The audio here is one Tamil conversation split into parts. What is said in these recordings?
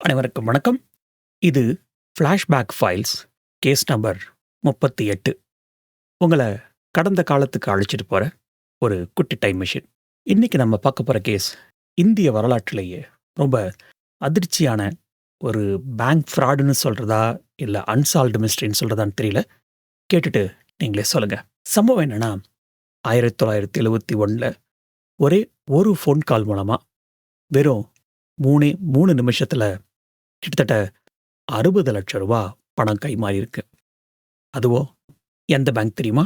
அனைவருக்கும் வணக்கம். இது ஃப்ளாஷ்பேக் ஃபைல்ஸ் கேஸ் நம்பர் முப்பத்தி எட்டு. உங்களை கடந்த காலத்துக்கு அழைச்சிட்டு போகிற ஒரு குட்டி டைம் மிஷின் இன்றைக்கி நம்ம பார்க்க போகிற கேஸ் இந்திய வரலாற்றிலேயே ரொம்ப அதிர்ச்சியான ஒரு பேங்க் ஃப்ராடுன்னு சொல்கிறதா இல்லை அன்சால்வ்டு மிஸ்ட்ரின்னு சொல்கிறதான்னு தெரியல. கேட்டுட்டு நீங்களே சொல்லுங்கள் சம்பவம் என்னன்னா ஆயிரத்தி தொள்ளாயிரத்தி எழுபத்தி ஒன்றில் ஒரே ஒரு ஃபோன் கால் மூலமாக வெறும் மூணே மூணு நிமிஷத்தில் கிட்டத்தட்ட அறுபது லட்சம் ரூபா பணம் கைமாறி இருக்கு அதுவோ எந்த பேங்க் தெரியுமா?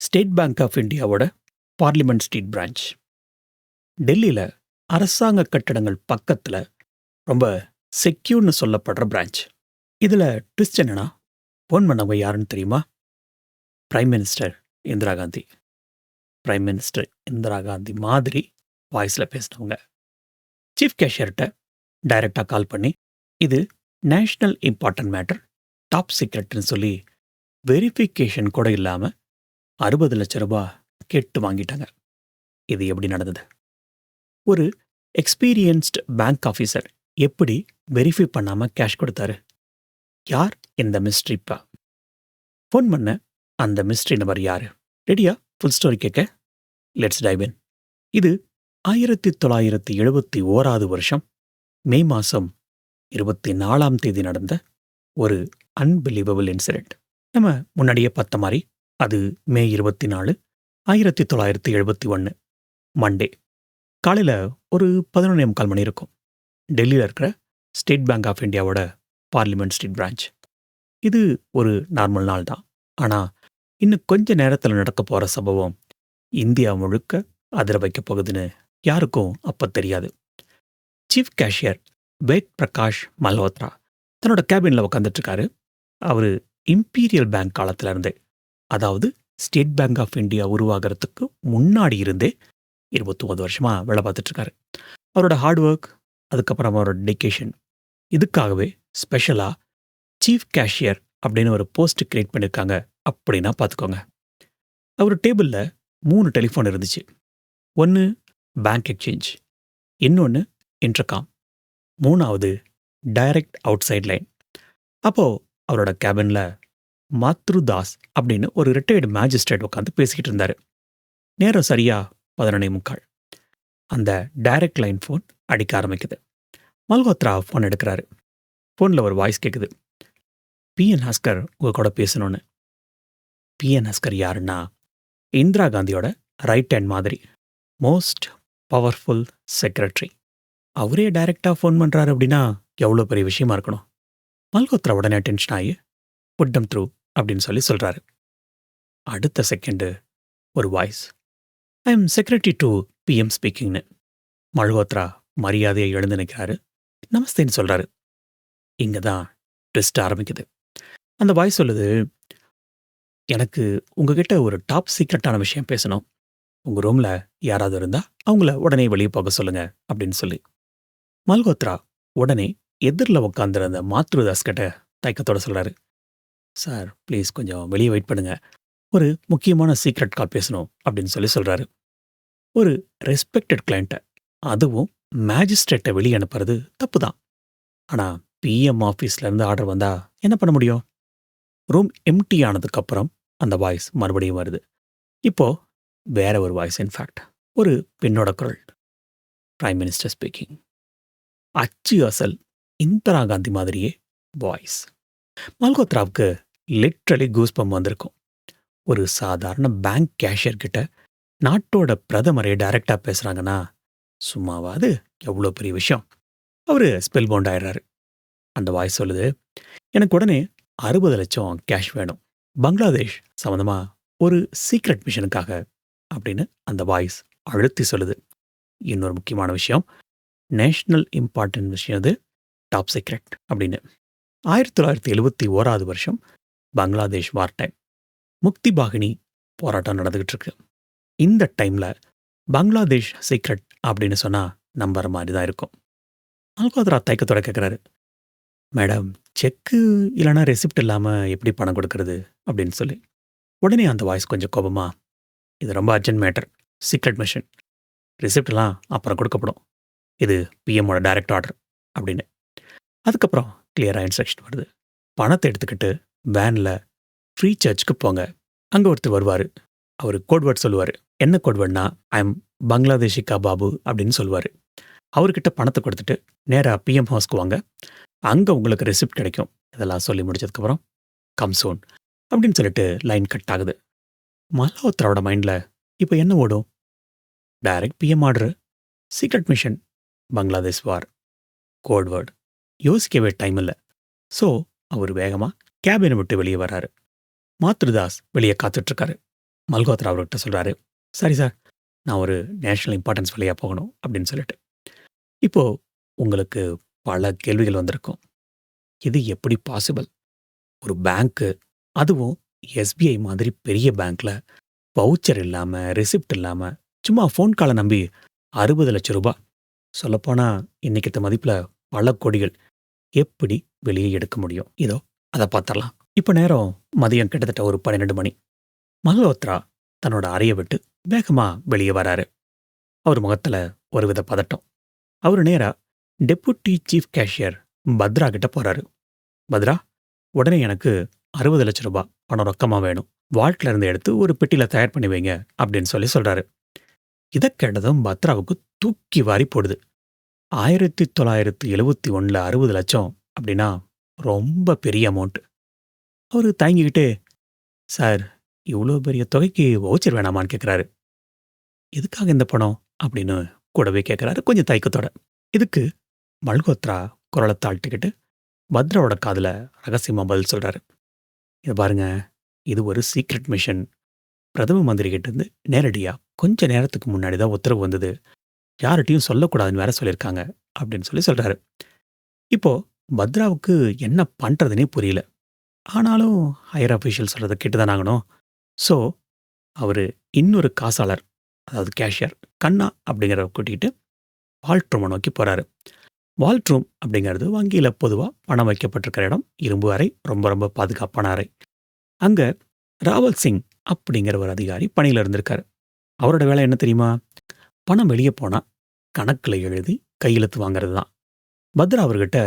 ஸ்டேட் பேங்க் ஆஃப் இந்தியாவோட பார்லிமெண்ட் ஸ்ட்ரீட் பிரான்ச் டெல்லியில் அரசாங்க கட்டடங்கள் பக்கத்தில் ரொம்ப செக்யூர்னு சொல்லப்படுற பிரான்ச் இதில் ட்விஸ்ட் என்னன்னா ஃபோன் பண்ணவங்க யாருன்னு தெரியுமா? Prime minister Indira Gandhi prime minister Indira Gandhi மாதிரி வாய்ஸில் பேசினவங்க. சீஃப் கேஷியர்கிட்ட டைரெக்டாக கால் பண்ணி இது நேஷ்னல் இம்பார்ட்டன்ட் மேட்டர் டாப் சீக்ரெட்னு சொல்லி வெரிஃபிகேஷன் கூட இல்லாமல் அறுபது லட்ச ரூபாய் கேட்டு வாங்கிட்டாங்க. இது எப்படி நடந்தது? ஒரு எக்ஸ்பீரியன்ஸ்டு பேங்க் ஆஃபீஸர் எப்படி வெரிஃபை பண்ணாமல் கேஷ் கொடுத்தாரு? யார் இந்த மிஸ்ட்ரிப்பா ஃபோன் பண்ண அந்த மிஸ்ட்ரி நபர் யாரு? ரெடியா ஃபுல் ஸ்டோரி கேட்க லெட்ஸ் டைவின் இது ஆயிரத்தி தொள்ளாயிரத்தி எழுபத்தி ஓராவது வருஷம் மே மாதம் இருபத்தி நாலாம் தேதி நடந்த ஒரு அன்பிலீவபிள் இன்சிடென்ட் நம்ம முன்னாடியே பார்த்த மாதிரி அது மே இருபத்தி நாலு ஆயிரத்தி தொள்ளாயிரத்தி எழுபத்தி ஒன்று மண்டே காலையில் ஒரு பதினொன்றே முக்கால் மணி இருக்கும். டெல்லியில் இருக்கிற ஸ்டேட் பேங்க் ஆஃப் இந்தியாவோட பார்லிமெண்ட் ஸ்ட்ரீட் பிரான்ச் இது ஒரு நார்மல் நாள் தான். ஆனால் இன்னும் கொஞ்ச நேரத்தில் நடக்க போகிற சம்பவம் இந்தியா முழுக்க அதிர வைக்க போகுதுன்னு யாருக்கும் அப்போ தெரியாது. Chief cashier Ved Prakash Malhotra. தன்னோட கேபினில் உட்காந்துட்ருக்காரு அவர் இம்பீரியல் பேங்க் காலத்தில் இருந்தே அதாவது ஸ்டேட் பேங்க் ஆஃப் இந்தியா உருவாகிறதுக்கு முன்னாடி இருந்தே இருபத்தி ஒன்பது வருஷமாக வேலை பார்த்துட்ருக்காரு. அவரோட ஹார்ட் ஒர்க் அதுக்கப்புறம் அவரோட டெடிக்கேஷன் இதுக்காகவே ஸ்பெஷலாக சீஃப் கேஷியர் அப்படின்னு ஒரு போஸ்ட் கிரியேட் பண்ணியிருக்காங்க அப்படின்னா பார்த்துக்கோங்க. அவர் டேபிளில் மூணு டெலிஃபோன் இருந்துச்சு. ஒன்று பேங்க் எக்ஸ்சேஞ்ச் இன்னொன்று இன்டர்காம் மூணாவது டைரக்ட் அவுட் சைட் லைன் அப்போது அவரோட கேபினில் மாத்ருதாஸ் அப்படின்னு ஒரு ரிட்டையர்டு மேஜிஸ்ட்ரேட் உட்காந்து பேசிக்கிட்டு இருந்தார். நேரம் சரியாக பதினொன்னே முக்கால். அந்த டைரக்ட் லைன் ஃபோன் அடிக்க ஆரம்பிக்குது. மல்ஹோத்ரா ஃபோன் எடுக்கிறாரு. ஃபோனில் ஒரு வாய்ஸ் கேட்குது பிஎன் ஹாஸ்கர் உங்கள் கூட பேசணும்னு. பிஎன் ஹாஸ்கர் யாருன்னா இந்திரா காந்தியோட ரைட் ஹேண்ட் மாதிரி மோஸ்ட் பவர்ஃபுல் செக்ரட்டரி அவரே டைரெக்டாக ஃபோன் பண்ணுறாரு அப்படின்னா எவ்வளோ பெரிய விஷயமா இருக்கணும்? மல்கோத்ரா உடனே டென்ஷன் ஆகி புட்டம் த்ரூ அப்படின்னு சொல்லி சொல்கிறாரு அடுத்த செகண்டு ஒரு voice I'm secretary to PM ஸ்பீக்கிங்னு Malhotra மரியாதையை எழுந்து நிற்கிறாரு நமஸ்தேன்னு சொல்கிறாரு இங்கே தான் ட்விஸ்ட் ஆரம்பிக்குது. அந்த வாய்ஸ் சொல்லுது எனக்கு உங்ககிட்ட ஒரு டாப் சீக்ரெட்டான விஷயம் பேசணும். உங்கள் ரூமில் யாராவது இருந்தால் அவங்கள உடனே வெளியே போக சொல்லுங்கள் அப்படின்னு சொல்லி. மல்கோத்ரா உடனே எதிரில் உட்காந்துருந்த மாத்ருதாஸ் கிட்ட தயக்கத்தோட சொல்கிறாரு சார் ப்ளீஸ் கொஞ்சம் வெளியே வெயிட் பண்ணுங்க. ஒரு முக்கியமான சீக்ரெட் கால் பேசணும் அப்படின்னு சொல்லி சொல்கிறாரு ஒரு ரெஸ்பெக்டட் கிளைண்ட்டை அதுவும் மேஜிஸ்ட்ரேட்டை வெளியே அனுப்புறது தப்பு தான் ஆனால் பிஎம் ஆஃபீஸ்லேருந்து ஆர்டர் வந்தால் என்ன பண்ண முடியும்? ரூம் எம்டி ஆனதுக்கப்புறம் அந்த வாய்ஸ் மறுபடியும் வருது. இப்போ வேற ஒரு வாய்ஸ் இன்ஃபேக்ட் ஒரு பெண்ணோட குரல். Prime minister speaking. அச்சு அசல் இந்திரா காந்தி மாதிரியே வாய்ஸ் மல்கோத்ராவுக்கு லிட்ரலி கூஸ்பம் வந்திருக்கும். ஒரு சாதாரண பேங்க் கேஷியர் கிட்ட நாட்டோட பிரதமரே டைரக்டாக பேசுகிறாங்கன்னா சும்மாவாது எவ்வளோ பெரிய விஷயம். அவர் ஸ்பெல் பவுண்ட் ஆயிடுறாரு. அந்த வாய்ஸ் சொல்லுது எனக்கு உடனே அறுபது லட்சம் கேஷ் வேணும். பங்களாதேஷ் சம்மந்தமாக ஒரு சீக்ரெட் மிஷனுக்காக அப்படின்னு அந்த வாய்ஸ் அழுத்தி சொல்லுது. இன்னொரு முக்கியமான விஷயம் நேஷ்னல் இம்பார்ட்டன்ட் விஷயம் அது டாப் சீக்ரெட் அப்படின்னு. ஆயிரத்தி தொள்ளாயிரத்தி எழுபத்தி ஓராவது வருஷம் பங்களாதேஷ் வார் டைம் முக்தி பாகினி போராட்டம் நடந்துகிட்டு இருக்கு. இந்த டைமில் பங்களாதேஷ் சீக்ரெட் அப்படின்னு சொன்னால் நம்புற மாதிரி தான் இருக்கும். அல்கோத்ரா தயக்கத்தோட கேட்குறாரு மேடம் செக்கு இல்லைனா ரெசிப்ட் இல்லாமல் எப்படி பணம் கொடுக்கறது? அப்படின்னு சொல்லி. உடனே அந்த வாய்ஸ் கொஞ்சம் கோபமா இது ரொம்ப அர்ஜென்ட் மேட்டர் சீக்ரெட் மிஷன் ரிசிப்ட்லாம் அப்புறம் கொடுக்கப்படும். இது பிஎம்மோட டைரக்ட் ஆர்டர் அப்படின்னு. அதுக்கப்புறம் கிளியராக இன்ஸ்ட்ரக்ஷன் வருது. பணத்தை எடுத்துக்கிட்டு வேனில் ஃப்ரீ சர்ச்சுக்கு போங்க. அங்கே ஒருத்தர் வருவார். அவர் கோட்வேர்ட் சொல்லுவார். என்ன கோட்வேர்ட்னா ஐ எம் பங்களாதேஷி பாபு அப்படின்னு சொல்லுவார். அவர்கிட்ட பணத்தை கொடுத்துட்டு நேராக பிஎம் ஹவுஸ்க்கு வாங்க. அங்கே உங்களுக்கு ரெசிப்ட் கிடைக்கும். இதெல்லாம் சொல்லி முடிச்சதுக்கப்புறம் கம் சோன் அப்படின்னு சொல்லிட்டு லைன் கட் ஆகுது. மல்ஹோத்ராவோட மைண்டில் இப்போ என்ன ஓடும்? Direct PM order secret mission Bangladesh war codeword யோசிக்கவே டைம் இல்லை. ஸோ அவர் வேகமாக கேபினை விட்டு வெளியே வர்றாரு. மாத்ருதாஸ் வெளியே காத்துட்ருக்காரு. மல்கோத்ரா அவர்கிட்ட சொல்கிறாரு சரி சார் நான் ஒரு நேஷனல் இம்பார்ட்டன்ஸ் வழியாக போகணும் அப்படின்னு சொல்லிட்டு. இப்போ உங்களுக்கு பல கேள்விகள் வந்திருக்கும். இது எப்படி பாசிபிள் ஒரு பேங்க்கு அதுவும் எஸ்பிஐ மாதிரி பெரிய பேங்க்ல வவுச்சர் இல்லாம ரெசிப்ட் இல்லாம சும்மா ஃபோன் காலை நம்பி அறுபது லட்ச ரூபாய் சொல்லப்போனா இன்னைக்கு மதிப்புல பல கொடிகள் எப்படி வெளியே எடுக்க முடியும்? இதோ அதை பார்த்துடலாம். இப்போ நேரம் மதியம் கிட்டத்தட்ட ஒரு பன்னிரெண்டு மணி. மல்ஹோத்ரா தன்னோட அறையை விட்டு வேகமா வெளியே வராரு. அவர் முகத்துல ஒருவித பதட்டம். அவர் நேரா டெபுட்டி சீஃப் கேஷியர் பத்ரா கிட்ட போறாரு. பத்ரா உடனே எனக்கு அறுபது லட்சம் ரூபாய் பணம் ரொக்கமா வேணும். வால்ட்ல இருந்து எடுத்து ஒரு பெட்டியில தயார் பண்ணி வைங்க அப்படின்னு சொல்லி சொல்றாரு. இதை கேட்டதும் பத்ராவுக்கு தூக்கி வாரி போடுது. ஆயிரத்தி தொள்ளாயிரத்தி எழுவத்தி ஒன்றில் அறுபது லட்சம் அப்படின்னா ரொம்ப பெரிய அமௌண்ட்டு அவர் தயங்கிக்கிட்டு சார் இவ்வளோ பெரிய தொகைக்கு வவுச்சர் வேணாமான்னு கேட்குறாரு எதுக்காக இந்த பணம்? அப்படின்னு கூடவே கேட்குறாரு கொஞ்சம் தயக்கத்தோட. இதுக்கு மல்கோத்ரா குரலை தாழ்த்திக்கிட்டு பத்ராவோட காதில் ரகசியமாக பதில் சொல்கிறாரு இதை பாருங்க இது ஒரு சீக்ரெட் மிஷன் பிரதம மந்திரி கிட்டேருந்து நேரடியாக கொஞ்ச நேரத்துக்கு முன்னாடி தான் உத்தரவு வந்தது. யார்கிட்டையும் சொல்லக்கூடாதுன்னு வேற சொல்லியிருக்காங்க அப்படின்னு சொல்லி சொல்கிறாரு இப்போது பத்ராவுக்கு என்ன பண்ணுறதுனே புரியல. ஆனாலும் ஹையர் அஃபீஷியல் சொல்கிறத கேட்டு தான் ஆகணும். ஸோ அவர் இன்னொரு காசாளர் அதாவது கேஷியர் கண்ணா அப்படிங்கிறத கூட்டிகிட்டு வால்ட்ரூமை நோக்கி போகிறாரு வால்ட்ரூம் அப்படிங்கிறது வங்கியில் பொதுவாக பணம் வைக்கப்பட்டிருக்கிற இடம். இரும்பு அறை ரொம்ப ரொம்ப பாதுகாப்பான அறை. அங்கே ராவல் சிங் அப்படிங்கிற ஒரு அதிகாரி பணியில் இருந்திருக்காரு. அவரோட வேலை என்ன தெரியுமா? பணம் வெளியே போனால் கணக்கில் எழுதி கையெழுத்து வாங்குறது தான் பத்ரா அவர்கிட்ட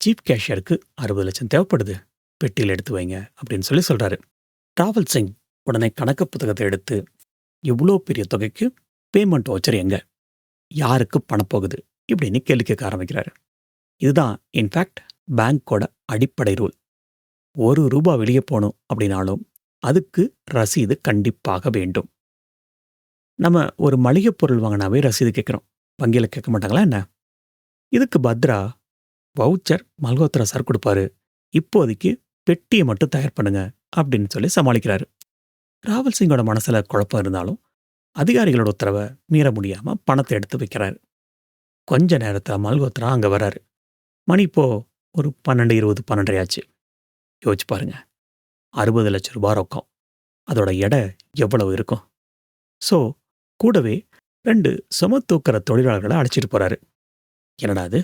சீஃப் கேஷியருக்கு அறுபது லட்சம் தேவைப்படுது. பெட்டியில் எடுத்து வைங்க அப்படின்னு சொல்லி சொல்கிறாரு ராவல் சிங் உடனே கணக்கு புத்தகத்தை எடுத்து இவ்வளோ பெரிய தொகைக்கு பேமெண்ட் வச்சர் எங்க? யாருக்கு பணம் போகுது? இப்படின்னு கேள்வி கேட்க ஆரம்பிக்கிறாரு. இதுதான் இன்ஃபேக்ட் பேங்க்கோட அடிப்படை ரூல். ஒரு ரூபாய் வெளியே போகணும் அப்படின்னாலும் அதுக்கு ரசீது கண்டிப்பாக வேண்டும். நம்ம ஒரு மளிகை பொருள் வாங்கினாவே ரசீது கேட்குறோம். வங்கியில் கேட்க மாட்டாங்களா என்ன? இதுக்கு பத்ரா வவுச்சர் மல்கோத்ரா சார் கொடுப்பாரு. இப்போதைக்கு பெட்டியை மட்டும் தயார் பண்ணுங்க அப்படின்னு சொல்லி சமாளிக்கிறாரு. ராவல் சிங்கோட மனசில் குழப்பம் இருந்தாலும் அதிகாரிகளோட உத்தரவை மீற முடியாமல் பணத்தை எடுத்து வைக்கிறாரு. கொஞ்ச நேரத்தில் மல்கோத்ரா அங்கே வராரு மணி இப்போ ஒரு பன்னெண்டு இருபது பன்னெண்டரை ஆச்சு. யோசிச்சு பாருங்கள் அறுபது லட்ச ரூபாய் ரொக்கம். அதோட எடை எவ்வளவு இருக்கும்? ஸோ கூடவே ரெண்டு சும தூக்கிற தொழிலாளர்களை அழைச்சிட்டு போறாரு. என்னடா அது?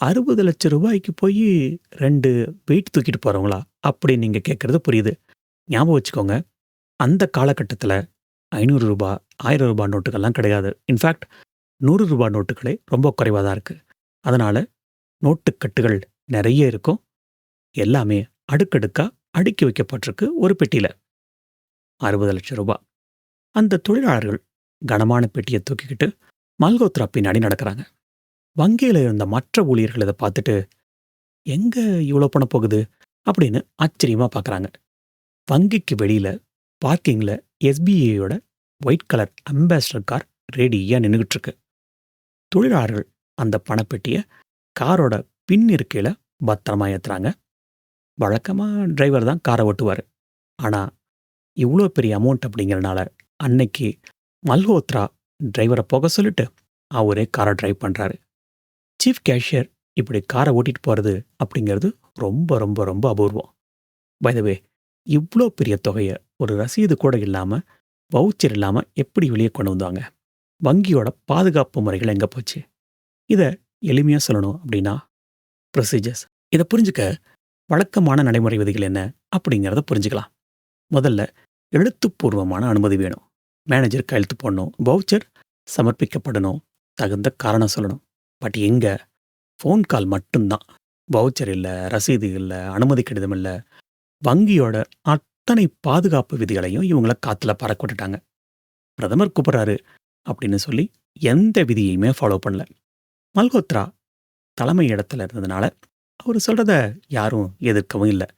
அறுபது லட்சம் ரூபாய்க்கு போய் ரெண்டு வெயிட் தூக்கிட்டு போறவங்களா? அப்படின்னு நீங்க கேட்கறது புரியுது. ஞாபகம் வச்சுக்கோங்க அந்த காலகட்டத்தில் ஐநூறு ரூபாய் ஆயிரம் ரூபாய் நோட்டுகள்லாம் கிடையாது. இன்ஃபேக்ட் நூறு ரூபாய் நோட்டுகளே ரொம்ப குறைவாக தான் இருக்குது அதனால் நோட்டுக்கட்டுகள் நிறைய இருக்கும். எல்லாமே அடுக்கடுக்காக அடுக்கி வைக்கப்பட்டிருக்கு ஒரு பெட்டியில். அறுபது லட்சம் ரூபாய் அந்த தொழிலாளர்கள் கனமான பெட்டியை தூக்கிக்கிட்டு மல்கோத்ரா பின்னாடி நடக்கிறாங்க. வங்கியில் இருந்த மற்ற ஊழியர்கள் இதை பார்த்துட்டு எங்கே இவ்வளோ பணம் போகுது? அப்படின்னு ஆச்சரியமாக பார்க்குறாங்க வங்கிக்கு வெளியில் பார்க்கிங்கில் எஸ்பிஐயோட ஒயிட் கலர் அம்பாசிடர் கார் ரெடியாக நின்றுக்கிட்டுருக்கு தொழிலாளர்கள் அந்த பணப்பெட்டியை காரோட பின் இருக்கையில் பத்திரமா ஏற்றுறாங்க வழக்கமாக டிரைவர் தான் காரை ஓட்டுவார். ஆனால் இவ்வளோ பெரிய அமௌண்ட் அப்படிங்கிறனால அன்னைக்கு மல்ஹோத்ரா டிரைவரை போக சொல்லிட்டு அவரே காரை டிரைவ் பண்ணுறாரு சீஃப் கேஷியர் இப்படி காரை ஓட்டிட்டு போகிறது அப்படிங்கிறது ரொம்ப ரொம்ப ரொம்ப அபூர்வம். பைதவே இவ்வளோ பெரிய தொகையை ஒரு ரசீது கூட இல்லாமல் வவுச்சர் இல்லாமல் எப்படி வெளியே கொண்டு வந்தாங்க? வங்கியோட பாதுகாப்பு முறைகள் எங்கே போச்சு? இதை எளிமையாக சொல்லணும் அப்படின்னா ப்ரொசீஜர்ஸ் இதை புரிஞ்சுக்க வழக்கமான நடைமுறை விதிகள் என்ன அப்படிங்கிறத புரிஞ்சுக்கலாம். முதல்ல எழுத்துப்பூர்வமான அனுமதி வேணும். மேனேஜர் கையெழுத்து போடணும். வவுச்சர் சமர்ப்பிக்கப்படணும். தகுந்த காரணம் சொல்லணும். பட் எங்க? ஃபோன் கால் மட்டும்தான். வவுச்சர் இல்லை ரசீது இல்லை அனுமதி கடிதம் இல்லை. வங்கியோட அத்தனை பாதுகாப்பு விதிகளையும் இவங்கள காத்துல பறக்க விட்டுட்டாங்க. பிரதமர் கூப்பிட்றாரு அப்படின்னு சொல்லி எந்த விதியையுமே ஃபாலோ பண்ணல. மல்கோத்ரா தலைமை இடத்துல இருந்ததுனால, அவர் சொல்றத யாரும் எதிர்க்கவும் இல்லை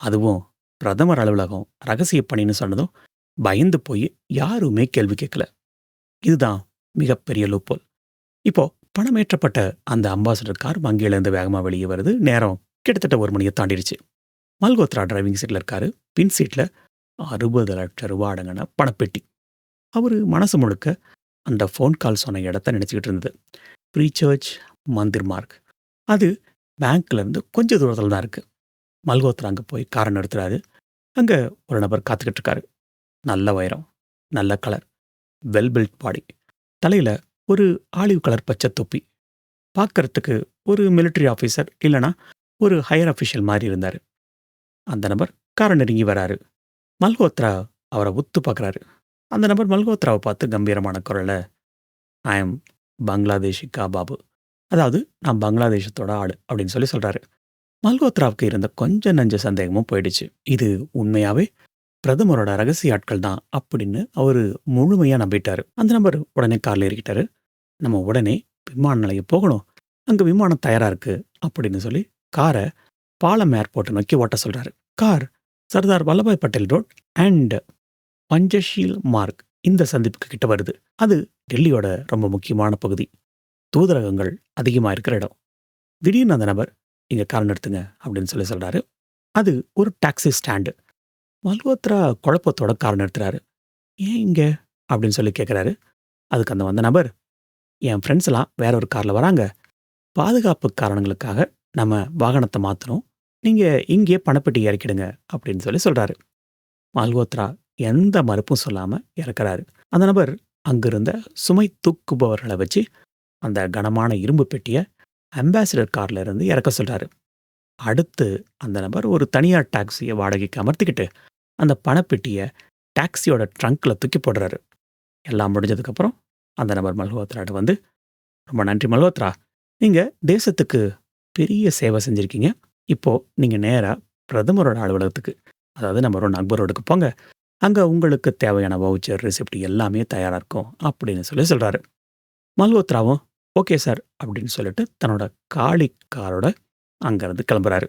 அதுவும் பிரதமர் அலுவலகம் ரகசிய பணின்னு சொன்னதும், பயந்து போய் யாருமே கேள்வி கேட்கல. இதுதான் மிகப்பெரிய லூப்போல். இப்போ பணமேற்றப்பட்ட அந்த அம்பாசடர் கார் வங்கியிலேருந்து வேகமாக வெளியே வருது. நேரம் கிட்டத்தட்ட ஒரு மணியை தாண்டிடுச்சு மல்கோத்ரா டிரைவிங் சீட்டில் இருக்காரு. பின் சீட்டில் அறுபது லட்சம் ரூபா அடங்கின பணப்பெட்டி. அவர் மனசு முழுக்க அந்த ஃபோன் கால் சொன்ன இடத்த நினச்சிக்கிட்டு இருந்தது. Free Church Mandir Marg. அது பேங்க்லேருந்து கொஞ்சம் தூரத்தில் தான் இருக்குது மல்கோத்ரா அங்கே போய் காரை நிறுத்துறாரு. அங்கே ஒரு நபர் காத்துக்கிட்டு இருக்காரு. நல்ல உயரம், நல்ல கலர், வெல் பில்ட் பாடி. தலையில் ஒரு ஆலிவ் கலர் பச்சை தொப்பி. பார்க்கறதுக்கு ஒரு மிலிட்டரி ஆஃபீஸர் இல்லைனா ஒரு ஹையர் அஃபிஷியல் மாதிரி இருந்தார் அந்த நபர் காரை நெருங்கி வராரு. மல்கோத்ரா அவரை உத்து பார்க்குறாரு. அந்த நபர் மல்கோத்ராவை பார்த்து கம்பீரமான குரலை "ஐ எம் பங்களாதேஷிகா பாபு." அதாவது நான் பங்களாதேசத்தோட ஆடு அப்படின்னு சொல்லி சொல்கிறாரு மல்கோத்ராவுக்கு இருந்த கொஞ்ச நஞ்ச சந்தேகமும் போயிடுச்சு. இது உண்மையாவே பிரதமரோட ரகசிய ஆட்கள் தான் அப்படின்னு அவர் முழுமையாக நம்பிட்டார் அந்த நம்பர் உடனே கார்ல ஏறிக்கிட்டாரு. நம்ம உடனே விமான நிலையம் போகணும். அங்கே விமானம் தயாராக இருக்குது அப்படின்னு சொல்லி காரை பாலம் ஏர்போர்ட்டை நோக்கி ஓட்ட சொல்கிறாரு car Sardar Vallabhbhai Patel road and Panchsheel Marg இந்த சந்திப்புக்கு கிட்ட வருது. அது டெல்லியோட ரொம்ப முக்கியமான பகுதி. தூதரகங்கள் அதிகமாக இருக்கிற இடம். திடீர்னு அந்த நபர், இங்கே கார் நிறுத்துங்க" அப்படின்னு சொல்லி சொல்கிறாரு அது ஒரு டாக்ஸி ஸ்டாண்டு. மல்ஹோத்ரா குழப்பத்தோட கார் நிறுத்துறாரு. "ஏன் இங்கே அப்படின்னு சொல்லி கேட்குறாரு. அதுக்கு அந்த வந்த நபர், "என் ஃப்ரெண்ட்ஸ் எல்லாம் வேற ஒரு காரில் வராங்க. பாதுகாப்பு காரணங்களுக்காக நம்ம வாகனத்தை மாற்றணும் நீங்கள் இங்கேயே பணப்பெட்டி இறக்கிடுங்க" அப்படின்னு சொல்லி சொல்கிறாரு மல்ஹோத்ரா எந்த மறுப்பும் சொல்லாமல் இறக்குறாரு. அந்த நபர் அங்கிருந்த சுமை தூக்குபவர்களை வச்சு அந்த கனமான இரும்பு பெட்டியை அம்பாசிடர் கார்ல இருந்து இறக்க சொல்றாரு. அடுத்து அந்த நபர் ஒரு தனியார் டாக்ஸியை வாடகைக்கு அமர்த்திக்கிட்டு, அந்த பணப்பெட்டியை டாக்ஸியோட ட்ரங்க்ல தூக்கி போடுறாரு. எல்லாம் முடிஞ்சதுக்கப்புறம் அந்த நபர் மல்ஹோத்ராட்ட வந்து, "ரொம்ப நன்றி மல்ஹோத்ரா. நீங்கள் தேசத்துக்கு பெரிய சேவை செஞ்சுருக்கீங்க இப்போது நீங்கள் நேராக பிரதமரோட அலுவலகத்துக்கு, அதாவது நம்ம 1 அக்பர் போங்க. அங்கே உங்களுக்கு தேவையான வவுச்சர், ரிசிப்ட் எல்லாமே தயாராக இருக்கும்" அப்படின்னு சொல்லி சொல்கிறாரு மல்ஹோத்ராவும், "ஓகே சார்" அப்படின்னு சொல்லிட்டு தன்னோட காளி காரோட அங்கேருந்து கிளம்புறாரு.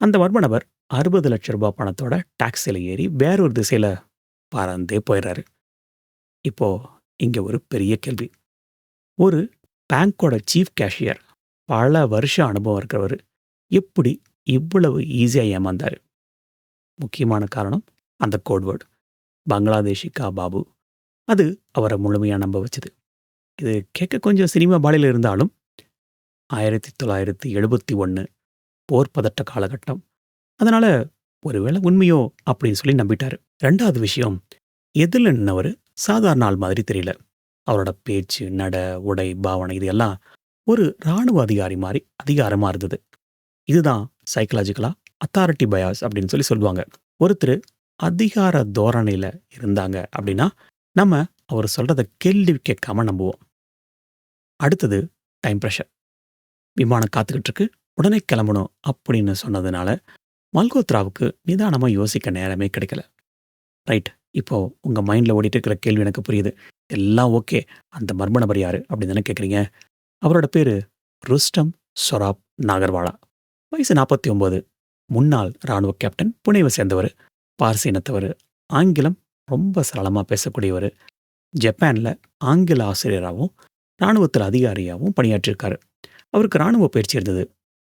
அந்த மர்ம நபர் ரூ. 60,00,000 பணத்தோட டாக்ஸியில் ஏறி வேறொரு திசையில் பறந்தே போயிடுறாரு இப்போ இங்கே ஒரு பெரிய கேள்வி. ஒரு பேங்க்கோட சீஃப் கேஷியர், பல வருஷம் அனுபவம் இருக்கிறவர் எப்படி இவ்வளவு ஈஸியாக ஏமாந்தார் முக்கியமான காரணம் அந்த கோட் வேர்ட். பங்களாதேஷி கா பாபு. அது அவரை முழுமையாக நம்ப வச்சது. இது கேட்க கொஞ்சம் சினிமா பாணியில இருந்தாலும், 1971 போர் பதட்ட காலகட்டம். அதனால் ஒருவேளை உண்மையோ அப்படின்னு சொல்லி நம்பிட்டார் ரெண்டாவது விஷயம், எதில் நின்னவர் சாதாரண ஆள் மாதிரி தெரியல. அவரோட பேச்சு, நட, உடை, பாவனை இது எல்லாம் ஒரு ராணுவ அதிகாரி மாதிரி அதிகாரமாக இருந்தது. இதுதான் சைக்கலாஜிக்கலாக அத்தாரிட்டி பயாஸ் அப்படின்னு சொல்லி சொல்லுவாங்க. ஒருத்தர் அதிகார தோரணையில் இருந்தாங்க அப்படின்னா, நம்ம அவர் சொல்கிறத கேள்வி கேட்காம நம்புவோம். அடுத்தது டைம் ப்ரெஷர் விமானம் காத்துக்கிட்டு இருக்கு. உடனே கிளம்பணும் அப்படின்னு சொன்னதுனால, மல்கோத்ராவுக்கு நிதானமாக யோசிக்க நேரமே கிடைக்கல. ரைட். இப்போ உங்கள் மைண்டில் ஓடிட்டு இருக்கிற கேள்வி எனக்கு புரியுது. எல்லாம் ஓகே. அந்த மர்ம நபர் யாரு அப்படின்னு தானே கேட்குறீங்க அவரோட பேர் ருஸ்டம் சொராப் நாகர்வாலா. வயசு 49. முன்னாள் ராணுவ கேப்டன். புனேவை சேர்ந்தவர் பார்சி இனத்தவர் ஆங்கிலம் ரொம்ப சரளமாக பேசக்கூடியவர் ஜப்பானில் ஆங்கில ஆசிரியராகவும் இராணுவத்தில் அதிகாரியாகவும் பணியாற்றியிருக்காரு. அவருக்கு இராணுவ பயிற்சி இருந்தது.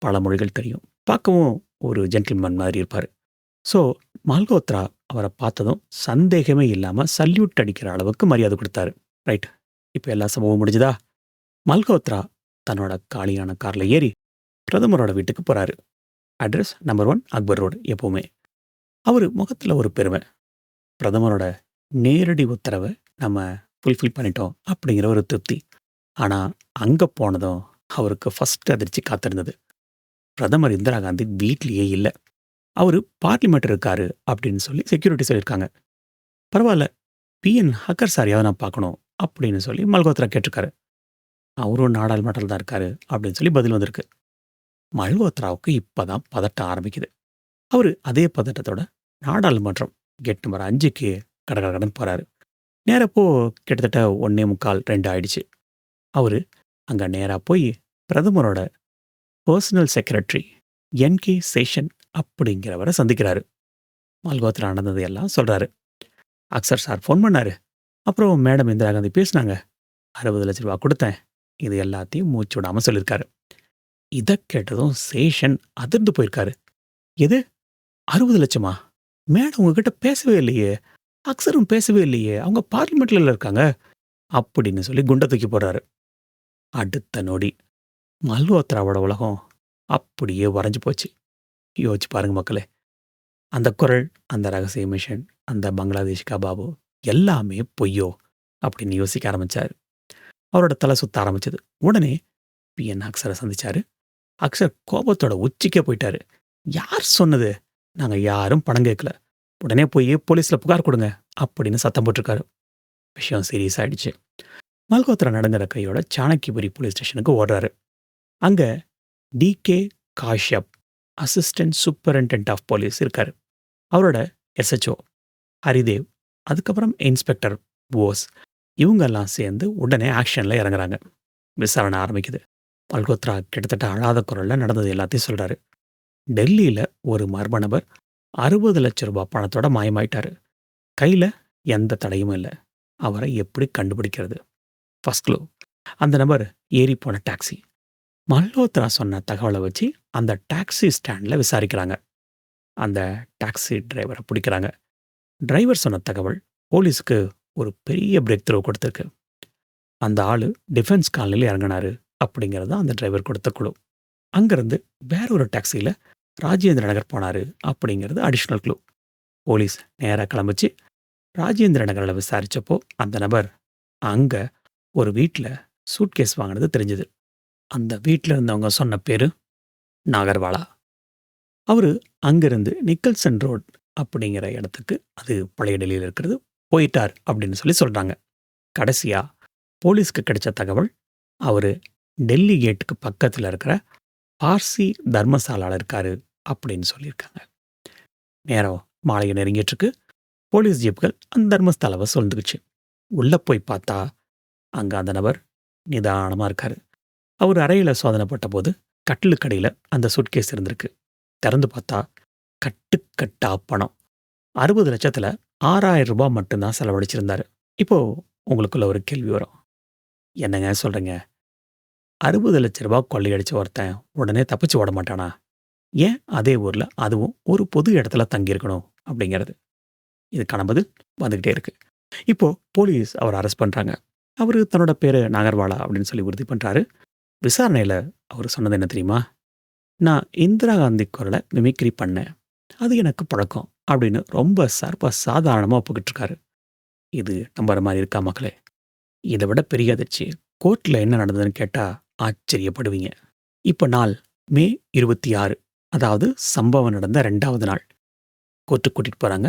பல மொழிகள் தெரியும். பார்க்கவும் ஒரு ஜென்டில்மேன் மாதிரி இருப்பார் ஸோ மால்கோத்ரா அவரை பார்த்ததும் சந்தேகமே இல்லாமல் சல்யூட் அடிக்கிற அளவுக்கு மரியாதை கொடுத்தாரு ரைட். இப்போ எல்லா சம்பவம் முடிஞ்சுதா? மால்கோத்ரா தன்னோட காலியான காரில் ஏறி பிரதமரோட வீட்டுக்கு போகிறாரு address number one Akbar road எப்போவுமே அவர் முகத்தில் ஒரு பெருமை. பிரதமரோட நேரடி உத்தரவை நம்ம ஃபுல்ஃபில் பண்ணிட்டோம் அப்படிங்கிற ஒரு திருப்தி. ஆனால் அங்கே போனதும் அவருக்கு ஃபர்ஸ்ட் அதிர்ச்சி காத்திருந்தது. பிரதமர் இந்திரா காந்தி வீட்லேயே இல்லை அவர் பார்லிமெண்ட் இருக்காரு அப்படின்னு சொல்லி செக்யூரிட்டி சொல்லியிருக்காங்க. பரவாயில்ல பி.என். ஹக்கர் சாரியாவது நான் பார்க்கணும் அப்படின்னு சொல்லி மல்கோத்ரா கேட்டிருக்காரு. அவரும் நாடாளுமன்றம் தான் இருக்காரு அப்படின்னு சொல்லி பதில் வந்திருக்கு. மல்கோத்ராவுக்கு இப்போ தான் பதட்டம் ஆரம்பிக்குது அவர் அதே பதட்டத்தோட நாடாளுமன்றம் கெட் நம்பர் அஞ்சுக்கு கடகடன்னு போகிறாரு நேரப்போ கிட்டத்தட்ட ஒன்னே முக்கால் ரெண்டு ஆயிடுச்சு அவரு அங்க நேரா போய் பிரதமரோட personal secretary N K Seshan அப்படிங்கிறவரை சந்திக்கிறாரு. மல்கோத்ரா நடந்தது எல்லாம் சொல்றாரு. அக்சர் சார் ஃபோன் பண்ணாரு. அப்புறம் மேடம் இந்திரா காந்தி பேசினாங்க. அறுபது லட்ச ரூபா கொடுத்தேன். இது எல்லாத்தையும் மூச்சு விடாம சொல்லியிருக்காரு இதை கேட்டதும் சேஷன் அதிர்ந்து போயிருக்காரு. எது? அறுபது லட்சமா? மேடம் உங்ககிட்ட பேசவே இல்லையே. அக்சரும் பேசவே இல்லையே. அவங்க பார்லிமெண்ட்ல இருக்காங்க. அப்படின்னு சொல்லி குண்டை தூக்கி போடுறாரு. அடுத்த நொடி. மல்ஹோத்ராவோட உலகம் அப்படியே வரைஞ்சி போச்சு. யோசிச்சு பாருங்க மக்களே. அந்த குரல் அந்த ரகசிய மிஷன் அந்த பங்களாதேஷ் கபாபு எல்லாமே பொய்யோ அப்படின்னு யோசிக்க ஆரம்பிச்சாரு. அவரோட தலை சுத்த ஆரம்பிச்சது. உடனே பி. என். அக்ஸரை சந்தித்தார் அக்ஸர் கோபத்தோட உச்சிக்கே போயிட்டாரு. யார் சொன்னது? நாங்கள் யாரும் பணம் கேட்கல. உடனே போய் போலீஸில் புகார் கொடுங்க அப்படின்னு சத்தம் போட்டிருக்காரு. விஷயம் சீரியஸ் ஆகிடுச்சு மல்கோத்ரா நடந்த கையோட சாணக்கிபுரி போலீஸ் ஸ்டேஷனுக்கு ஓடுறாரு. அங்கே D K Kashyap assistant superintendent of police இருக்கார். அவரோட எஸ்ஹெச்ஓ ஹரிதேவ் அதுக்கப்புறம் இன்ஸ்பெக்டர் போஸ் இவங்கெல்லாம் சேர்ந்து உடனே ஆக்ஷனில் இறங்குறாங்க. விசாரணை ஆரம்பிக்குது. மல்கோத்ரா கிட்டத்தட்ட அழாத குரலில் நடந்தது எல்லாத்தையும் சொல்கிறாரு டெல்லியில் ஒரு மர்ம நபர் அறுபது லட்ச ரூபாய் பணத்தோட மாயமாயிட்டாரு. கையில் எந்த தடையும் இல்லை. அவரை எப்படி கண்டுபிடிக்கிறது? ஃபர்ஸ்ட் க்ளூ அந்த நபர் ஏறி போன டாக்ஸி மல்ஹோத்ரா சொன்ன தகவலை வச்சு அந்த டாக்ஸி ஸ்டாண்டில் விசாரிக்கிறாங்க. அந்த டாக்ஸி டிரைவரை பிடிக்கிறாங்க. டிரைவர் சொன்ன தகவல் போலீஸுக்கு ஒரு பெரிய பிரேக் த்ரூ கொடுத்துருக்கு. அந்த ஆள் டிஃபென்ஸ் காலனியில் இறங்கினாரு அப்படிங்கிறது அந்த டிரைவர் கொடுத்த குழு அங்கேருந்து வேற ஒரு டாக்ஸியில் ராஜேந்திர நகர் போனாரு அப்படிங்கிறது அடிஷ்னல் க்ளூ போலீஸ் நேராக கிளம்பிச்சு ராஜேந்திர நகரில் விசாரித்தப்போ அந்த நபர் அங்கே ஒரு வீட்டில் சூட்கேஸ் வாங்கினது தெரிஞ்சது. அந்த வீட்டில் இருந்தவங்க சொன்ன பேரு நாகர்வாலா. அவர் அங்கிருந்து நிக்கல்சன் ரோட் அப்படிங்கிற இடத்துக்கு அது பழைய டெல்லியில் இருக்கிறது போயிட்டார் அப்படின்னு சொல்லி சொல்கிறாங்க கடைசியாக போலீஸ்க்கு கிடைச்ச தகவல் அவர் டெல்லி கேட்டுக்கு பக்கத்தில் இருக்கிற பார்சி தர்மசாலால இருக்காரு அப்படின்னு சொல்லியிருக்காங்க. நேரம் மாலையை நெருங்கிட்டு இருக்கு போலீஸ் ஜீப்கள் அந்த தர்மஸ்தலாவை சொல்ந்துக்குச்சு உள்ளே போய் பார்த்தா அங்கே அந்த நபர் நிதானமாக இருக்காரு. அவர் அறையில் சோதனை போட்ட போது அந்த சுட்கேஸ் இருந்திருக்கு. திறந்து பார்த்தா கட்டுக்கட்டா பணம். அறுபது லட்சத்தில் ஆறாயிரம் ரூபாய் மட்டும்தான் செலவழிச்சிருந்தார். இப்போ உங்களுக்குள்ள ஒரு கேள்வி வரும். என்னங்க சொல்கிறீங்க அறுபது லட்ச ரூபாய் கொள்ளையடிச்ச ஒருத்தன் உடனே தப்பிச்சு ஓட மாட்டானா? ஏன் அதே ஊரில் அதுவும் ஒரு பொது இடத்துல தங்கியிருக்கணும் அப்படிங்கிறது? இதுக்கான பதில் வந்துக்கிட்டே இருக்கு. இப்போ போலீஸ் அவர் அரெஸ்ட் பண்ணுறாங்க அவர் தன்னோட பேர் நாகர்வாலா அப்படின்னு சொல்லி உறுதி பண்ணுறாரு விசாரணையில் அவர் சொன்னது என்ன தெரியுமா? நான் இந்திரா காந்தி குரலை மிமிக்ரி பண்ணேன். அது எனக்கு பழக்கம் அப்படின்னு ரொம்ப சர்வ சாதாரணமாக ஒப்புக்கிட்டு இருக்காரு. இது நம்புற மாதிரி இருக்கா மக்களே? இதை விட பெரிய அதிர்ச்சி. கோர்ட்டில் என்ன நடந்ததுன்னு கேட்டால் ஆச்சரியப்படுவீங்க. இப்போ நாள் மே இருபத்தி ஆறு. அதாவது சம்பவம் நடந்த ரெண்டாவது நாள். கோர்ட்டுக்கு கூட்டிகிட்டு போகிறாங்க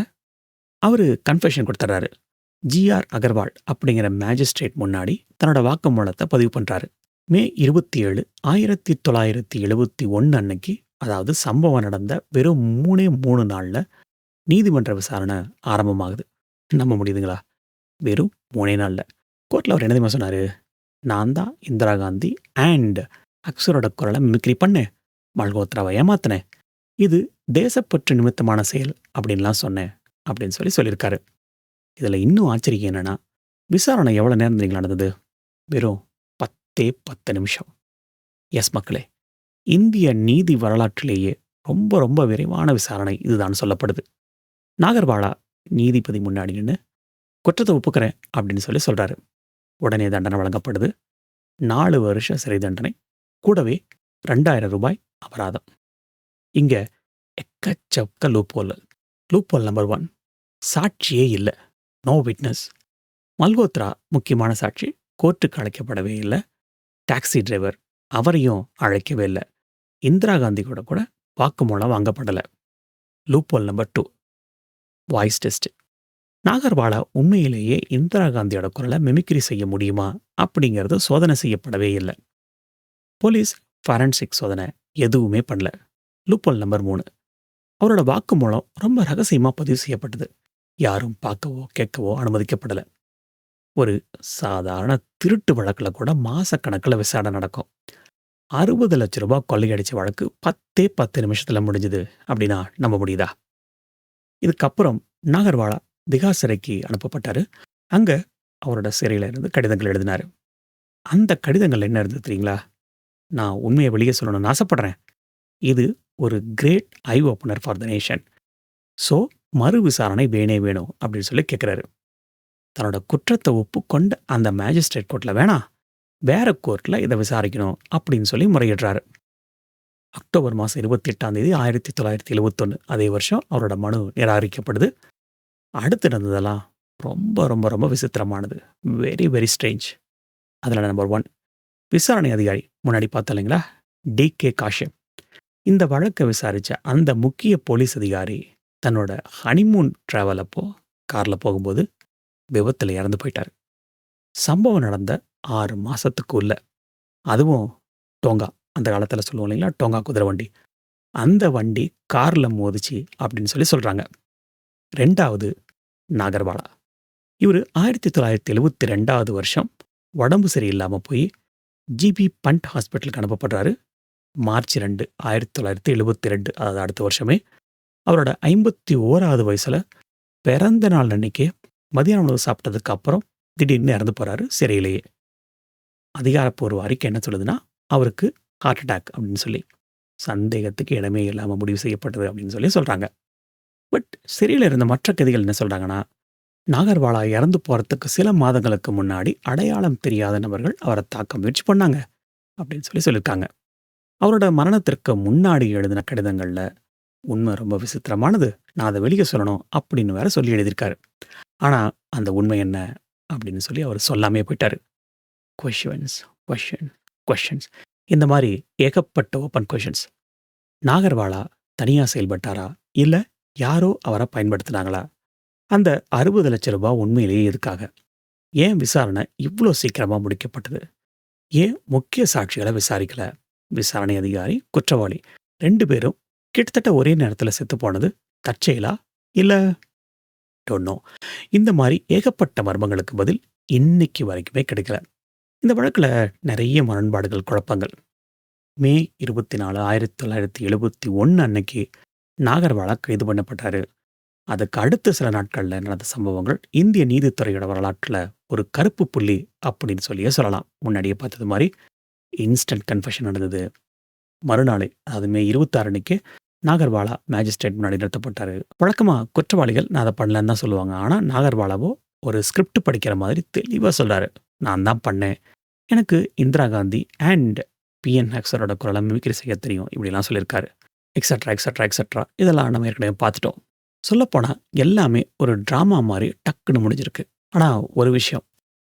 அவர் கன்ஃபெஷன் கொடுத்துட்றாரு ஜிஆர் அகர்வால் அப்படிங்கிற மேஜிஸ்ட்ரேட் முன்னாடி தன்னோட வாக்குமூலத்தை பதிவு பண்ணுறாரு மே இருபத்தி ஏழு ஆயிரத்தி தொள்ளாயிரத்தி எழுபத்தி ஒன்று அன்னைக்கு அதாவது சம்பவம் நடந்த வெறும் மூணே மூணு நாள்ல நீதிமன்ற விசாரணை ஆரம்பமாகுது. நம்ப முடியுதுங்களா? வெறும் மூணே நாள்ல. கோர்ட்டில் அவர் என்ன தெரியுமா சொன்னார்? நான் தான் இந்திரா காந்தி அண்ட் அக்சரோட குரலை மிமிக்ரி பண்ணேன். மல்கோத்ராவை ஏமாத்தினேன். இது தேசப்பற்று நிமித்தமான செயல் அப்படின்லாம் சொன்னேன் அப்படின்னு சொல்லி சொல்லியிருக்காரு. இதில் இன்னும் ஆச்சரியம் என்னென்னா விசாரணை எவ்வளோ நேரம் தெரியுங்களா நடந்தது? வெறும் பத்தே பத்து நிமிஷம். எஸ் மக்களே. இந்திய நீதி வரலாற்றிலேயே ரொம்ப ரொம்ப விரைவான விசாரணை இதுதான் சொல்லப்படுது. நாகர்பாலா நீதிபதி முன்னாடி நின்று குற்றத்தை ஒப்புக்கிறேன் அப்படின்னு சொல்லி சொல்கிறாரு உடனே தண்டனை வழங்கப்படுது. நாலு வருஷ சிறை தண்டனை கூடவே ரெண்டாயிரம் ரூபாய் அபராதம். இங்கே எக்கச்சக்க லூப்போல் லூப்போல் நம்பர் ஒன் சாட்சியே இல்லை. நோ விட்னஸ் மல்கோத்ரா முக்கியமான சாட்சி கோர்ட்டுக்கு அழைக்கப்படவே இல்லை. டாக்ஸி டிரைவர் அவரையும் அழைக்கவே இல்லை. இந்திரா காந்தி கூட கூட வாக்குமூலம் வாங்கப்படலை. Loophole number two voice test Nagarwala உண்மையிலேயே இந்திரா காந்தியோட குரலை மிமிக்ரி செய்ய முடியுமா? அப்படிங்கிறது சோதனை செய்யப்படவே இல்லை. போலீஸ் ஃபாரன்சிக் சோதனை எதுவுமே பண்ணல. லூப்போல் நம்பர் மூணு. அவரோட வாக்குமூலம் ரொம்ப ரகசியமாக பதிவு செய்யப்பட்டது. யாரும் பார்க்கவோ கேட்கவோ அனுமதிக்கப்படலை. ஒரு சாதாரண திருட்டு வழக்கில் கூட மாசக்கணக்கில் விசாரணை நடக்கும். அறுபது லட்ச ரூபாய் கொள்ளையடிச்ச வழக்கு பத்தே பத்து நிமிஷத்தில் முடிஞ்சுது அப்படின்னா நம்ப முடியுதா? இதுக்கப்புறம் நாகர்வாலா திகா சிறைக்கு அனுப்பப்பட்டார். அங்கே அவரோட சிறையில் இருந்து கடிதங்கள் எழுதினாரு. அந்த கடிதங்கள் என்ன இருந்தது தெரியுங்களா? நான் உண்மையை வெளியே சொல்லணும்னு ஆசைப்படுறேன். இது ஒரு great eye opener for the nation. So மறு விசாரணை வேணே வேணும் அப்படின்னு சொல்லி கேட்குறாரு தன்னோட குற்றத்தை ஒப்புக்கொண்டு அந்த மேஜிஸ்ட்ரேட் கோர்ட்டில் வேணாம் வேற கோர்ட்டில் இதை விசாரிக்கணும் அப்படின்னு சொல்லி முறையிடுறாரு. அக்டோபர் மாதம் இருபத்தி எட்டாம் தேதி ஆயிரத்தி தொள்ளாயிரத்தி எழுவத்தொன்று அதே வருஷம் அவரோட மனு நிராகரிக்கப்படுது. அடுத்து நடந்ததெல்லாம் ரொம்ப ரொம்ப ரொம்ப விசித்திரமானது. வெரி வெரி ஸ்ட்ரேஞ்ச் அதில் நம்பர் ஒன் விசாரணை அதிகாரி முன்னாடி பார்த்தோம் இல்லைங்களா? D K Kashyap. இந்த வழக்கை விசாரித்த அந்த முக்கிய போலீஸ் அதிகாரி தன்னோட ஹனிமூன் ட்ராவல் அப்போ காரில் போகும்போது விபத்தில் இறந்து போயிட்டார். சம்பவம் நடந்த ஆறு மாசத்துக்கு உள்ள அதுவும் டோங்கா அந்த காலத்தில் சொல்லுவோம் இல்லைங்களா? டோங்கா குதிரை வண்டி. அந்த வண்டி காரில் மோதிச்சு அப்படின்னு சொல்லி சொல்கிறாங்க ரெண்டாவது நாகர்வாலா. இவர் ஆயிரத்தி தொள்ளாயிரத்தி எழுபத்தி ரெண்டாவது வருஷம் உடம்பு சரியில்லாமல் போய் ஜிபி பண்ட் ஹாஸ்பிட்டலுக்கு அனுப்பப்படுறாரு. மார்ச் ரெண்டு ஆயிரத்தி தொள்ளாயிரத்தி எழுபத்தி ரெண்டு அதாவது அடுத்த வருஷமே அவரோட ஐம்பத்தி ஓராவது வயசில் பிறந்த நாள் அன்னைக்கு மதியான உணவு சாப்பிட்டதுக்கு அப்புறம் திடீர்னு இறந்து போகிறாரு சிறையிலேயே. அதிகாரப்பூர்வ அறிக்கை என்ன சொல்லுதுன்னா அவருக்கு ஹார்ட் அட்டாக் அப்படின்னு சொல்லி சந்தேகத்துக்கு இடமே இல்லாமல் முடிவு செய்யப்பட்டது அப்படின்னு சொல்லி சொல்கிறாங்க பட் சிறையில் இருந்த மற்ற கதிகள் என்ன சொல்கிறாங்கன்னா நாகர்வாலா இறந்து போகிறதுக்கு சில மாதங்களுக்கு முன்னாடி அடையாளம் தெரியாத நபர்கள் அவரை தாக்க முயற்சி பண்ணாங்க அப்படின்னு சொல்லி சொல்லியிருக்காங்க. அவரோட மரணத்திற்கு முன்னாடி எழுதின கடிதங்களில் உண்மை ரொம்ப விசித்திரமானது நான் அதை வெளியே சொல்லணும் அப்படின்னு வேற சொல்லி எழுதியிருக்காரு. ஆனால் அந்த உண்மை என்ன அப்படின்னு சொல்லி அவர் சொல்லாமே போயிட்டாரு. கொஷின்ஸ் கொஷின் கொஷின்ஸ் இந்த மாதிரி ஏகப்பட்ட ஓப்பன் கொஷின்ஸ் நாகர்வாலா தனியாக செயல்பட்டாரா? இல்லை யாரோ அவரை பயன்படுத்தினாங்களா? அந்த அறுபது லட்ச ரூபாய் உண்மையிலேயே எதுக்காக? ஏன் விசாரணை இவ்வளோ சீக்கிரமாக முடிக்கப்பட்டது? ஏன் முக்கிய சாட்சிகளை விசாரிக்கல? விசாரணை அதிகாரி குற்றவாளி ரெண்டு பேரும் கிட்டத்தட்ட ஒரே நேரத்தில் செத்து போனது தற்செயலா இல்லை? டொன்னோ இந்த மாதிரி ஏகப்பட்ட மர்மங்களுக்கு பதில் இன்னைக்கு வரைக்குமே கிடைக்கல. இந்த வழக்கில் நிறைய முரண்பாடுகள் குழப்பங்கள். மே இருபத்தி நாலு ஆயிரத்தி தொள்ளாயிரத்தி எழுபத்தி ஒன்று அன்னைக்கு நாகர்வாலா கைது பண்ணப்பட்டாரு. அதுக்கு அடுத்த சில நாட்களில் நடந்த சம்பவங்கள் இந்திய நீதித்துறையோட வரலாற்றில் ஒரு கருப்பு புள்ளி அப்படின்னு சொல்லியே சொல்லலாம். முன்னாடியே பார்த்தது மாதிரி இன்ஸ்டன்ட் கன்ஃபெஷன் நடந்தது. மறுநாளே அதாவது மே இருபத்தாறு அன்னைக்கு நாகர்வாலா மேஜிஸ்ட்ரேட் முன்னாடி நிறுத்தப்பட்டார். வழக்கமாக குற்றவாளிகள் நான் அதை பண்ணலன்னு தான் சொல்லுவாங்க. ஆனால் நாகர்வாலாவோ ஒரு ஸ்கிரிப்ட் படிக்கிற மாதிரி தெளிவாக சொல்கிறாரு நான் தான் பண்ணேன். எனக்கு Indira Gandhi and P N ஹக்ஸரோட குரலை மிமிக்ரி செய்ய தெரியும். இப்படிலாம் சொல்லியிருக்காரு. எக்ஸட்ரா எக்ஸட்ரா எக்ஸட்ரா இதெல்லாம் நம்ம ஏற்கனவே பார்த்துட்டோம். சொல்லப்போனால் எல்லாமே ஒரு ட்ராமா மாதிரி டக்குன்னு முடிஞ்சிருக்கு. ஆனால் ஒரு விஷயம்.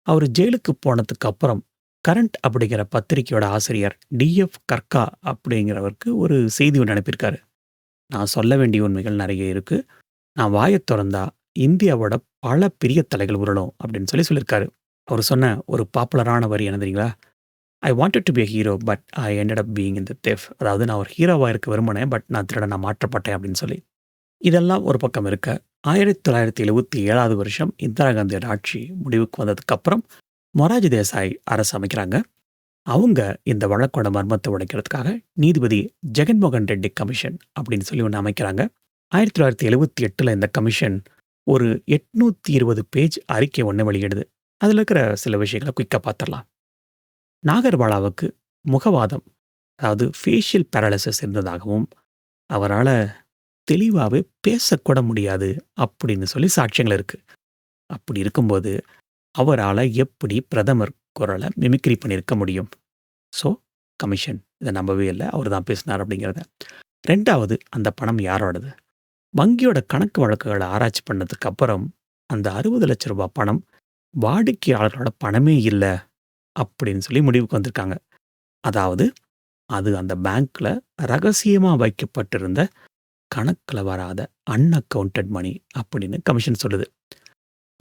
அவர் ஜெயிலுக்கு போனதுக்கு அப்புறம் கரண்ட் அப்படிங்கிற பத்திரிகையோட ஆசிரியர் டிஎஃப் கர்கா அப்படிங்கிறவருக்கு ஒரு செய்தி ஒன்று அனுப்பியிருக்காரு. நான் சொல்ல வேண்டிய உண்மைகள் நிறைய இருக்குது நான் வாயை திறந்தா இந்தியாவோட பல பெரிய தலைகள் உருளும் அப்படின்னு சொல்லி சொல்லியிருக்காரு. அவர் சொன்ன ஒரு பாப்புலரான வரி என்ன தெரியுங்களா? I wanted to be hero but I ended up being in the அதாவது நான் ஒரு ஹீரோவாக இருக்க விரும்பினேன் பட் நான் திருட நான் மாற்றப்பட்டேன் அப்படின்னு சொல்லி. இதெல்லாம் ஒரு பக்கம் இருக்க. ஆயிரத்தி தொள்ளாயிரத்தி எழுபத்தி ஏழாவது வருஷம் இந்திரா காந்தியோட ஆட்சி முடிவுக்கு வந்ததுக்கப்புறம் மொராஜி தேசாய் அரசு அமைக்கிறாங்க. அவங்க இந்த வழக்கோட மர்மத்தை உடைக்கிறதுக்காக நீதிபதி ஜெகன்மோகன் ரெட்டி கமிஷன் அப்படின்னு சொல்லி ஒன்று அமைக்கிறாங்க. ஆயிரத்தி தொள்ளாயிரத்தி எழுபத்தி எட்டில் இந்த கமிஷன் ஒரு எட்நூத்தி இருபது பேஜ் அறிக்கை ஒன்று வெளியிடுது. அதில் இருக்கிற சில விஷயங்களை குயிக்காக பார்த்துடலாம் நாகர்வாலாவுக்கு முகவாதம் அதாவது ஃபேஷியல் பேரலிசிஸ் இருந்ததாகவும் அவரால் தெளிவாகவே பேசக்கூட முடியாது அப்படின்னு சொல்லி சாட்சியங்கள் இருக்குது அப்படி இருக்கும்போது அவரால் எப்படி பிரதமர் குரலை மிமிக்ரி பண்ணியிருக்க முடியும்? ஸோ கமிஷன் இதை நம்பவே இல்லை. அவர் தான் பேசினார் அப்படிங்கிறத. ரெண்டாவது அந்த பணம் யாரோடது? வங்கியோட கணக்கு வழக்குகளை ஆராய்ச்சி பண்ணதுக்கு அப்புறம் அந்த அறுபது லட்ச ரூபாய் பணம் வாடிக்கையாளர்களோட பணமே இல்லை அப்படின்னு சொல்லி முடிவுக்கு வந்திருக்காங்க. அதாவது அது அந்த பேங்க்ல ரகசியமாக வைக்கப்பட்டிருந்த கணக்கில் வராத அன்அக்கவுண்டட் மணி அப்படின்னு கமிஷன் சொல்லுது.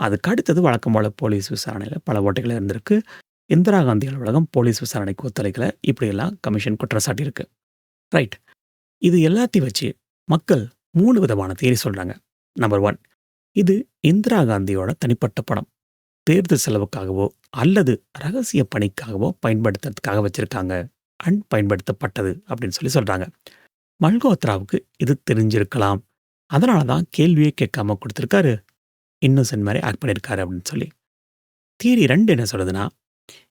அதுக்கு அடுத்தது வழக்கம் போல போலீஸ் விசாரணையில் பல ஓட்டைகள் இருந்திருக்கு இந்திரா காந்தி அலுவலகம் போலீஸ் விசாரணைக்கு ஒத்துழைக்கல இப்படியெல்லாம் கமிஷன் குற்றம் சாட்டியிருக்கு ரைட். இது எல்லாத்தையும் வச்சு மக்கள் மூணு விதமான தியரி சொல்கிறாங்க நம்பர் ஒன் இது இந்திரா காந்தியோட தனிப்பட்ட படம். தேர்தல் செலவுக்காகவோ, அல்லது ரகசிய பணிக்காகவோ பயன்படுத்துறதுக்காக வச்சிருக்காங்க. அண்ட் பயன்படுத்தப்பட்டது அப்படின்னு சொல்லி சொல்கிறாங்க மல்கோத்ராவுக்கு இது தெரிஞ்சிருக்கலாம். அதனால தான் கேள்வியே கேட்காம கொடுத்துருக்காரு இன்னோசென்ட் மாதிரி ஆக்ட் பண்ணியிருக்காரு அப்படின்னு சொல்லி. தியரி ரெண்டு என்ன சொல்லுதுன்னா,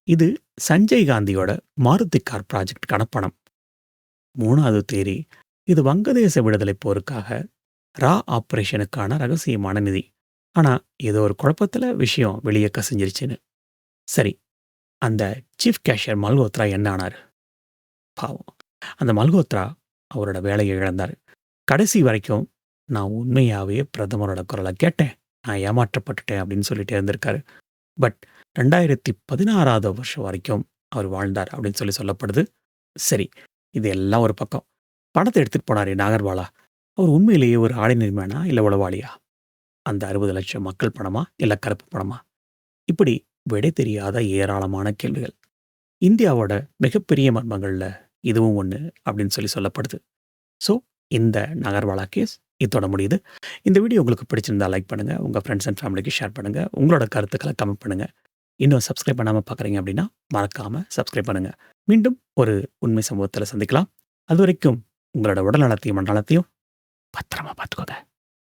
இது சஞ்சய் காந்தியோட மாருதி கார் ப்ராஜெக்ட்க்கான பணம். மூணாவது தேரி இது வங்கதேச விடுதலை போருக்காக ரா ஆப்ரேஷனுக்கான ரகசியமான நிதி. ஆனால் ஏதோ ஒரு குழப்பத்தில் விஷயம் வெளியே கசிஞ்சிருச்சுன்னு. சரி, அந்த சீஃப் கேஷியர் மல்கோத்ரா என்ன ஆனார் பாவம். அந்த மல்கோத்ரா அவரோட வேலையை இழந்தார் கடைசி வரைக்கும் நான் உண்மையாகவே பிரதமரோட குரலை கேட்டேன். நான் ஏமாற்றப்பட்டுட்டேன் அப்படின்னு சொல்லிட்டே இருந்திருக்காரு. பட் 2016வது வருஷம் வரைக்கும் அவர் வாழ்ந்தார் அப்படின்னு சொல்லி சொல்லப்படுது. சரி, இது எல்லாம் ஒரு பக்கம். பணத்தை எடுத்துகிட்டு போனார் நாகர்வாலா, அவர் உண்மையிலேயே ஒரு ஆடை மேனா? இல்லை உளவாளியா? அந்த அறுபது லட்சம் மக்கள் பணமா? இல்லை கருப்பு பணமா? இப்படி விடை தெரியாத ஏராளமான கேள்விகள். இந்தியாவோட மிகப்பெரிய மர்மங்களில் இதுவும் ஒன்று அப்படின்னு சொல்லி சொல்லப்படுது. ஸோ, இந்த நாகர்வாலா கேஸ் இத்தோட முடியுது. இந்த வீடியோ உங்களுக்கு பிடிச்சிருந்தா லைக் பண்ணுங்கள் உங்கள் ஃப்ரெண்ட்ஸ் அண்ட் ஃபேமிலிக்கு ஷேர் பண்ணுங்கள் உங்களோட கருத்துக்களை கமெண்ட் பண்ணுங்கள் இன்னும் சப்ஸ்கிரைப் பண்ணாமல் பார்க்குறீங்க அப்படின்னா, மறக்காமல் சப்ஸ்கிரைப் பண்ணுங்கள் மீண்டும் ஒரு உண்மை சம்பவத்தில் சந்திக்கலாம். அது வரைக்கும் உங்களோட உடல் நலத்தையும், மன நலத்தையும் பத்திரமா பார்த்துக்கோங்க.